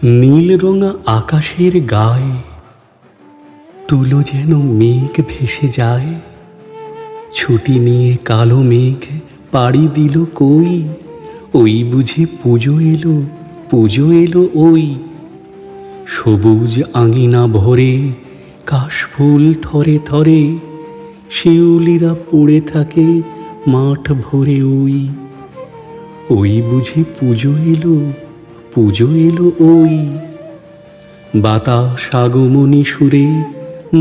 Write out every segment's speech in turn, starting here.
নীল রঙা আকাশের গায়ে, তুলো যেন মেঘ ভেসে যায়। ছুটি নিয়ে কালো মেঘ পাড়ি দিল কই, ওই বুঝি পুজো এলো পুজো এলো ওই। সবুজ আঙিনা ভরে কাশফুল থরে থরে, শিউলিরা পড়ে থাকে মাঠ ভরে ওই। ওই বুঝি পুজো এলো পুজো এলো ওই। বাতাস আগমনী সুরে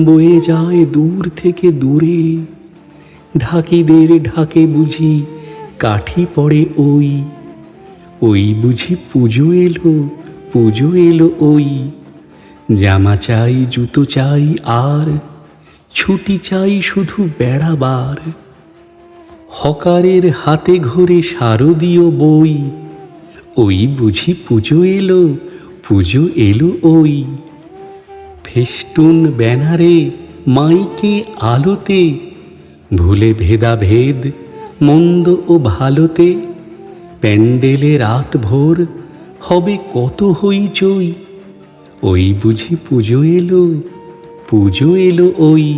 বয়ে যায় দূর থেকে দূরে। ঢাকিদের ঢাকে বুঝি কাঠি পড়ে ওই। ওই বুঝি পুজো এলো পুজো এলো ওই। জামা চাই, জুতো চাই আর, ছুটি চাই শুধু বেড়াবার হকারের হাতে ঘরে শারদীয় বই। ওই বুঝি পুজো এলো পুজো এলো ওই। ফেস্টুন ব্যানারে, মাইকে আলোতে, ভুলে ভেদাভেদ, মন্দ ও ভালোতে, প্যান্ডেলে রাত ভোর হবে কত হইচই ওই বুঝি পুজো এলো পুজো এলো ওই।